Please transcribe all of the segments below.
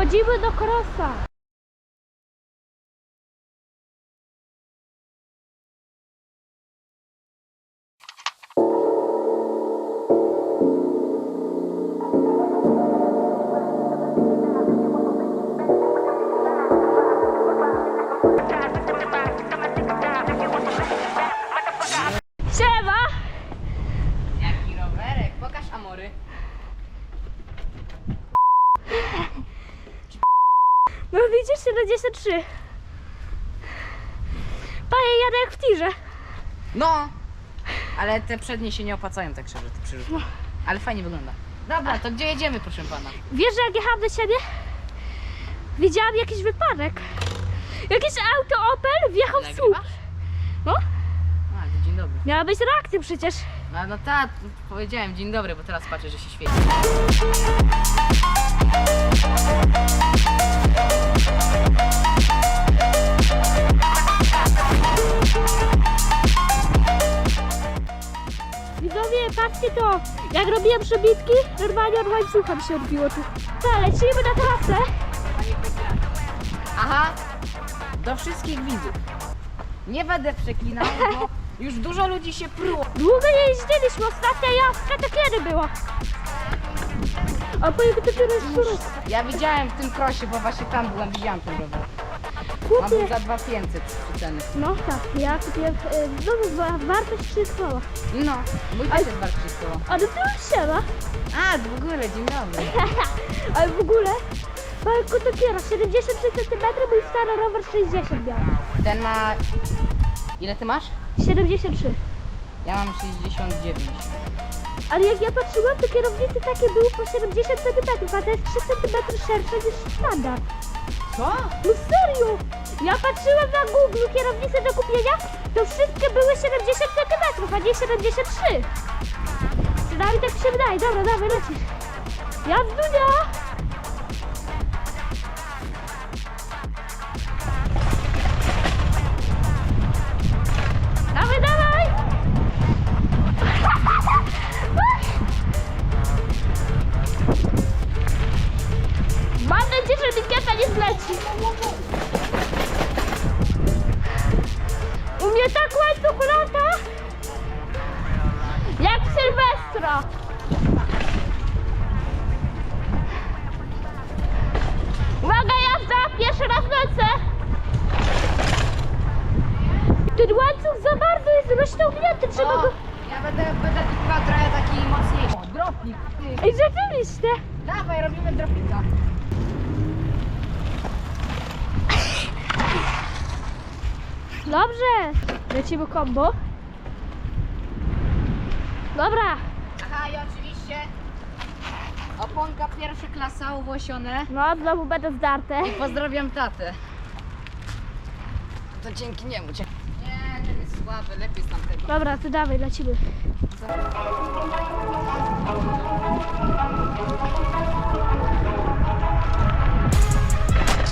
Wchodzimy do krosa. 23. Paję, jadę jak w tirze. No! Ale te przednie się nie opłacają tak szczerze, te przyrzuty. No. Ale fajnie wygląda. Dobra, to gdzie jedziemy, proszę pana? Wiesz, że jak jechałam do siebie, widziałam jakiś wypadek. Jakieś auto Opel wjechał w słup. No, A, to dzień dobry. miała być reakcja przecież. No, no ta, powiedziałem dzień dobry, bo teraz patrzę, że się świeci. Widzowie, patrzcie to. Jak robiłem przebitki, normalnie od łańcucha mi się odbiło tu. Co, lecimy na trasę. Aha! Do wszystkich widzów. Nie będę przeklinał, bo już dużo ludzi się pruło. Długo nie jeździliśmy, ostatnia jazda to kiedy była? A po jak to teraz teraz? Ja widziałem w tym krosie, bo właśnie tam byłem, widziałem ten rower. Ma Chłopie. był za 2500 ceny. No tak, ja kupiłem, e, no wa- wartość 3 koła. No, mój też jest bardzo wszystko. A no to siema. A, w ogóle, dzień dobry. Ale w ogóle, Marku to kiera, 73 cm, mój stary rower 60 miał. Ten ma... Ile ty masz? 73. Ja mam 69. Ale jak ja patrzyłam, to kierownicy takie były po 70 cm, a to jest 3 cm szersze niż standard. Co? No serio! Ja patrzyłam na Google kierownice do kupienia, to wszystkie były 70 cm, a nie 73. Przynajmniej tak się wydaje. Dobra, dawaj, lecisz. Jazdunia! Bardzo jest rozciągnięty, trzeba go... ja będę, będę tylko trochę taki mocniejszy. O, dropnik, ty. Ej, rzeczywiście. Dawaj, robimy dropnika. Dobrze. Lecimy kombo. Dobra. Aha, i oczywiście oponka pierwsza klasa uwłosione. No, znowu będę zdarte. I pozdrawiam tatę. To dzięki niemu cię. Słaby, lepiej z tamtego. Dobra, ty dawaj, lecimy.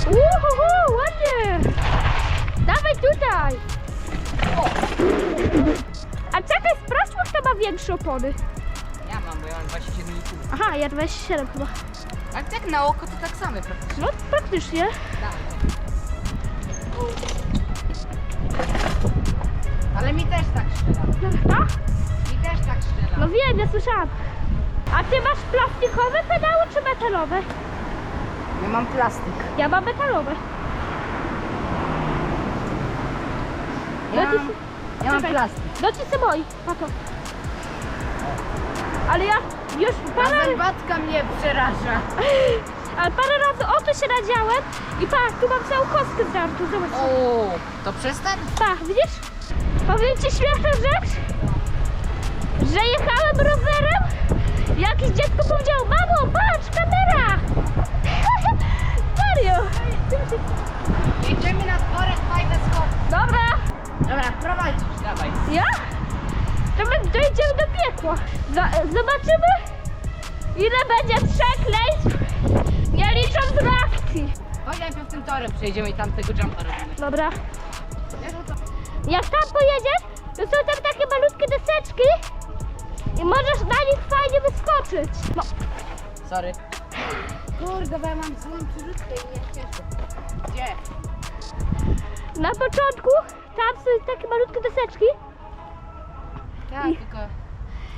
Uhuhu, ładnie! Dawaj tutaj! A czekaj, sprawdźmy, kto ma większe opony. Ja mam, bo ja mam 27,5. Aha, ja 27 chyba. Ale tak na oko to tak samo praktycznie. No, praktycznie. Dawaj. Ale mi też tak strzela. A? Mi też tak strzela. No wiem, ja słyszałam. A ty masz plastikowe pedały czy metalowe? Ja mam plastik. Ja mam metalowe. Ja No mam, ja mam Czekaj. plastik. No ci se boi, pato. Ale ja już Ta parę, zębatka mnie przeraża. ale parę razy o to się nadziałem i patrz, tu mam całą kostkę z żartu, zobacz. O, to przestań? Pa, widzisz? Powiem ci śmieszną rzecz, że jechałem rowerem, jakieś dziecko powiedziało, mamo, patrz, kamera! Serio? Jedziemy na dworek, fajne schody. Dobra, Dobra, prowadzisz, dawaj. ja? To my dojdziemy do piekła. Zo- zobaczymy, ile będzie przekleństw, nie licząc reakcji. Chodź najpierw tym torem przejdziemy i tam tego jumpa robimy. Dobra. Jak tam pojedziesz, to są tam takie malutkie deseczki i możesz na nich fajnie wyskoczyć. No, Sorry. Kurde, bo ja mam złą przerzutkę i nie ciężko. Gdzie? Na początku tam są takie malutkie deseczki. Tak, I- tylko...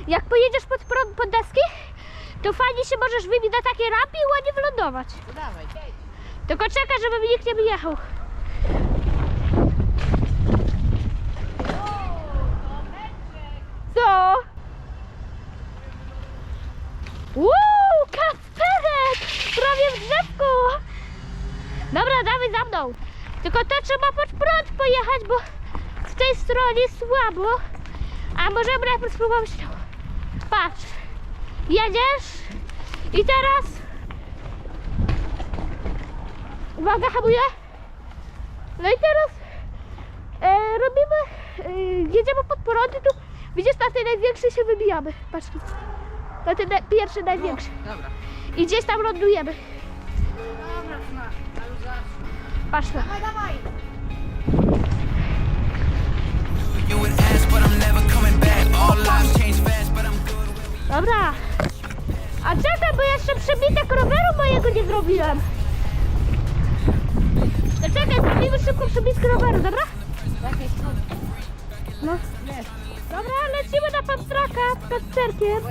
Jak pojedziesz pod, prąd, pod deski, to fajnie się możesz wybić na takie rampie i ładnie wylądować. To dawaj. Tylko czekaj, żeby mi nikt nie wyjechał. Co? Uuu, Kasperek! Prawie w drzewku! Dobra, dawaj za mną. Tylko to trzeba pod prąd pojechać, bo w tej stronie słabo. A możemy najpierw spróbować tą. Patrz. Jedziesz i teraz Uwaga, hamuję. No i teraz e, robimy, e, jedziemy pod prąd i tu widzisz, na tej największej się wybijamy. Patrz tu. Na ten na, pierwszy największy. Dobra. I gdzieś tam lądujemy. Dobra. But I'm good. Dobra. A czekaj, bo jeszcze przebitek roweru mojego nie zrobiłem. No czekaj, zrobimy szybko przebitkę roweru, dobra? No. Dobra, lecimy na pamstraka pod cerkiem.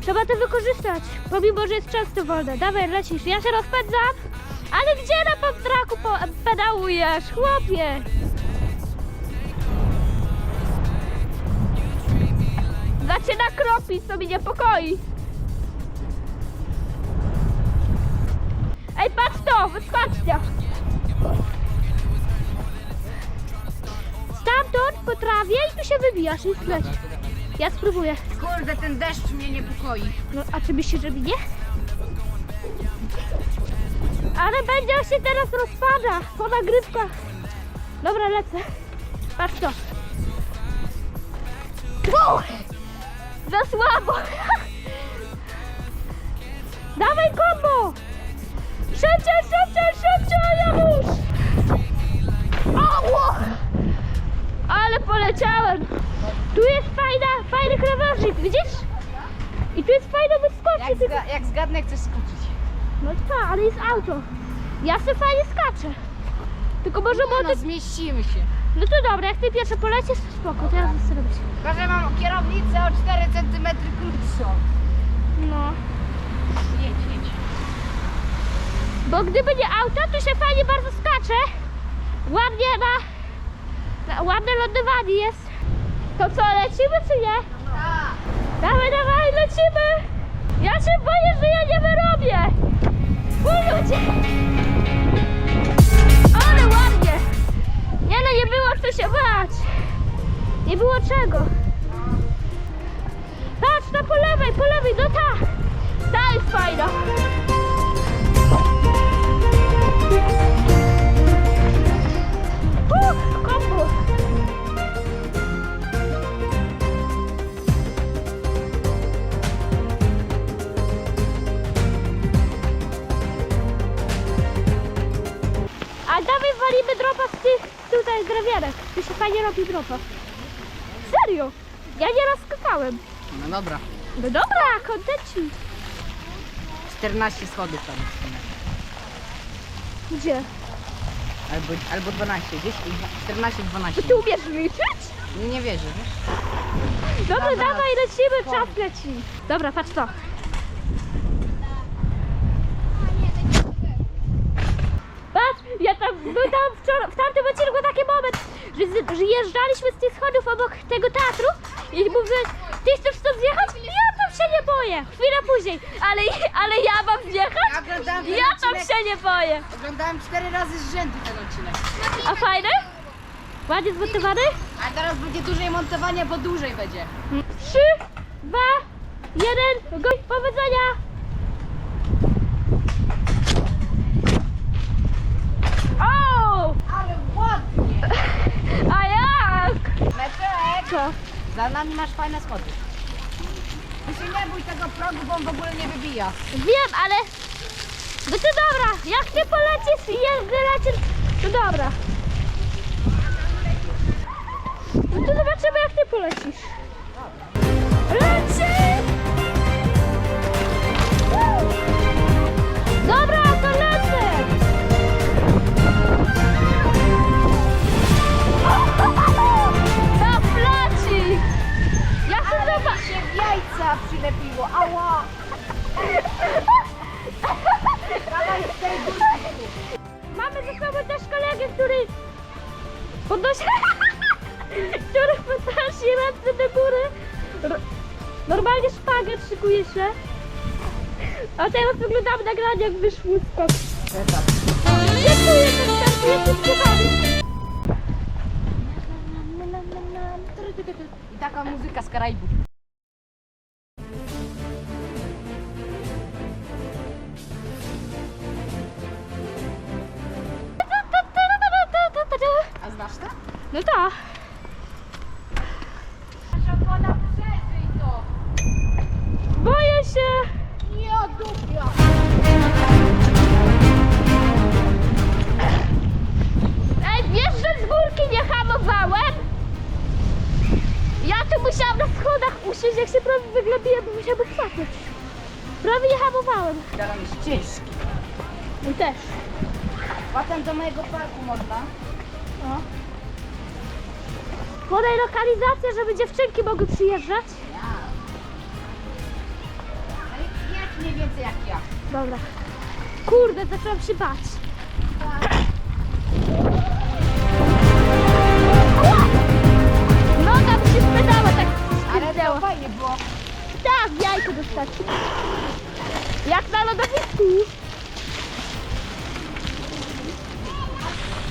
Trzeba to wykorzystać, pomimo, że jest często wolne. Dawaj, lecisz. Ja się rozpędzam. Ale gdzie na pamstraku po pedałujesz, chłopie? Zaczyna kropić, co mi niepokoi. Ej, patrz to, wyskocznia. Stamtąd po trawie i tu się wybijasz i lecisz. Ja spróbuję. Kurde, ten deszcz mnie niepokoi. No, a czy myślisz, że mi nie? Ale będzie się teraz rozpada po nagrywkach. Dobra, lecę. Patrz to. Wow! Za słabo. Dawaj kombo! Szybciej, szybciej, szybciej, Janusz! Ało! Ale poleciałem. Tu jest fajna, fajny krawężnik, widzisz? I tu jest fajne Jak, wyskoczy. Tylko... zga, jak zgadnę, chcesz skoczyć. No tak, ale jest auto. Ja sobie fajnie skaczę. Tylko może No, młody... zmieścimy się. No to dobra, jak ty pierwszy polecisz, to spoko, to ja zrobię. Tylko, że mam kierownicę o 4 cm krótszą. No. Jedź, jedź. Bo gdyby nie auto, to się fajnie bardzo skacze. Ładnie na... na ładne lądowanie jest. To co, lecimy czy nie? Tak. Dawaj, dawaj, lecimy! Ja się boję, że ja nie wyrobię! O ludzie! Ale ładnie! Nie no, nie było co się bać! Nie było czego! Patrz, na po lewej, po lewej, no ta! Ta jest fajna! Tutaj grawiarek. Tu się fajnie robi dropa. Serio? Ja nie rozskakałem. No dobra. No dobra, kontenci. 14 schodów tam. Gdzie? Albo, albo 12, gdzieś 14, 12. Bo ty umiesz liczyć? Nie, wierzę, wiesz? Dobra, Dobra. dawaj, lecimy, czas leci. Dobra, patrz to. Patrz, ja tam, był tam wczoraj, w tamtym odcinku taki moment, że, z- że jeżdżaliśmy z tych schodów obok tego teatru i mówiłeś, ty chcesz stąd zjechać? Ja tam się nie boję, chwilę później, ale, ale ja mam zjechać? Ja oglądałem ten Ja tam odcinek- się nie boję. Oglądałem 4 razy z rzędu ten odcinek. A fajny? Ładnie zmontowany? A teraz będzie dłużej montowania, bo dłużej będzie. Trzy, dwa, jeden, go, powodzenia! O! Ale ładnie! A jak? Meczek! Co? Za nami masz fajne schody. Ty się nie bój tego progu, bo on w ogóle nie wybija. Wiem, ale... No to dobra, jak ty polecisz i ja wylecisz, to dobra. No to zobaczymy jak ty polecisz. Leci! Słuchami. I taka muzyka z Karaibów. A znasz to? No to! Boję się. Ja dupia! Musiałam na schodach usiąść, jak się prawie wyglebiłem, bo musiałam chwatać. Prawie nie hamowałem. Teraz jest ciężki. I też. Potem do mojego parku można. O. Podaj lokalizację, żeby dziewczynki mogły przyjeżdżać. Ja. Ale jak mniej więcej jak ja. Dobra. Kurde, zaczęłam się bać. Noga To fajnie było. Tak, jajko dostać. Jak na lodowisku.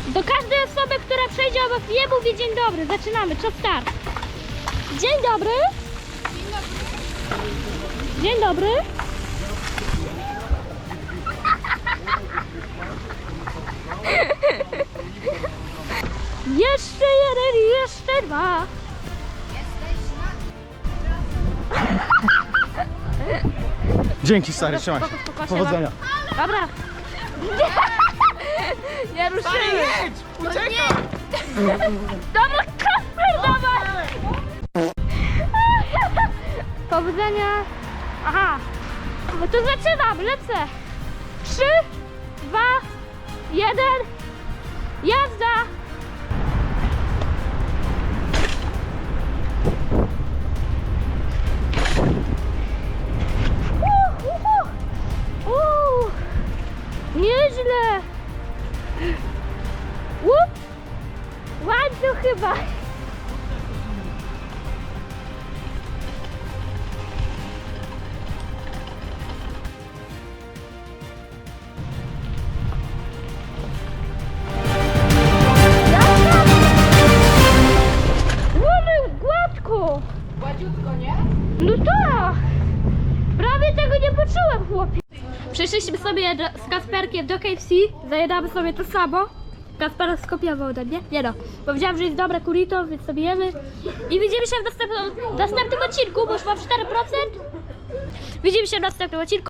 Do każdej osoby, która przejdzie obok mnie, mówi dzień dobry. Zaczynamy, czas start. Dzień dobry. Dzień dobry. Jeszcze jeden, jeszcze dwa. Dzięki stary, trzymaj się. Spoko, spoko, Powodzenia. Dobra. Nie ruszymy. Uciekaj! Dobra, Kasper, dawaj! Powodzenia. Aha. No to zaczynam, lecę. Trzy, dwa, jeden. Sobie do, z Kasperkiem do KFC, zajadamy sobie to samo. Kasper skopiował ode mnie. Nie no, powiedziałam, że jest dobre kurito, więc sobie jemy. I widzimy się w następnym, następnym odcinku, bo już mam 4%. Widzimy się w następnym odcinku.